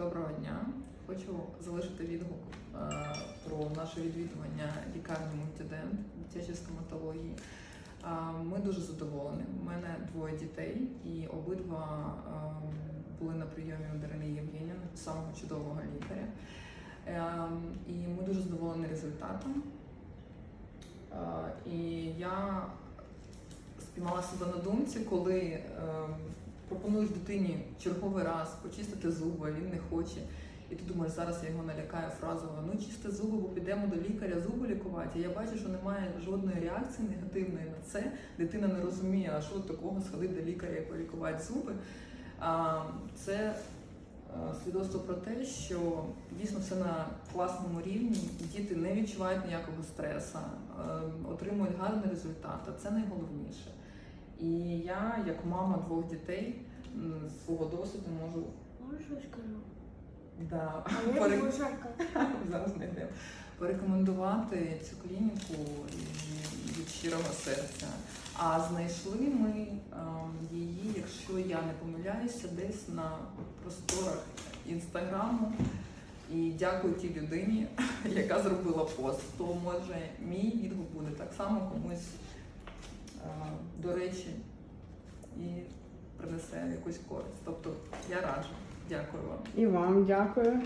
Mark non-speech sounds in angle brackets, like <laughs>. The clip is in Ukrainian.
Доброго дня. Хочу залишити відгук е, про наше відвідування лікарні Мультидент дитячої стоматології. Е, Ми дуже задоволені. У мене двоє дітей, і обидва е, були на прийомі у Дарини Євгенівни, самого чудового лікаря. І ми дуже задоволені результатом. І я спіймала себе на думці, коли пропонуєш дитині черговий раз почистити зуби, він не хоче. І ти думаєш, зараз я його налякаю фразово, ну чисти зуби, бо підемо до лікаря зуби лікувати. І я бачу, що немає жодної реакції негативної на це. Дитина не розуміє, а що такого сходити до лікаря і полікувати зуби. А, Це е, свідоцтво про те, що дійсно все на класному рівні, діти не відчувають ніякого стресу, е, отримують гарний результат, а це найголовніше. І я, як мама двох дітей, з свого досвіду можу Можеш щось скажу? да, <laughs> Пере- жарко. <laughs> зараз порекомендувати цю клініку і- від щирого серця. А знайшли ми ем, її, якщо я не помиляюся, десь на просторах інстаграму. І дякую тій людині, <laughs> яка зробила пост. То може мій відгук буде так само комусь до речі і принесе якусь користь. Тобто я раджу. Дякую вам. І вам дякую.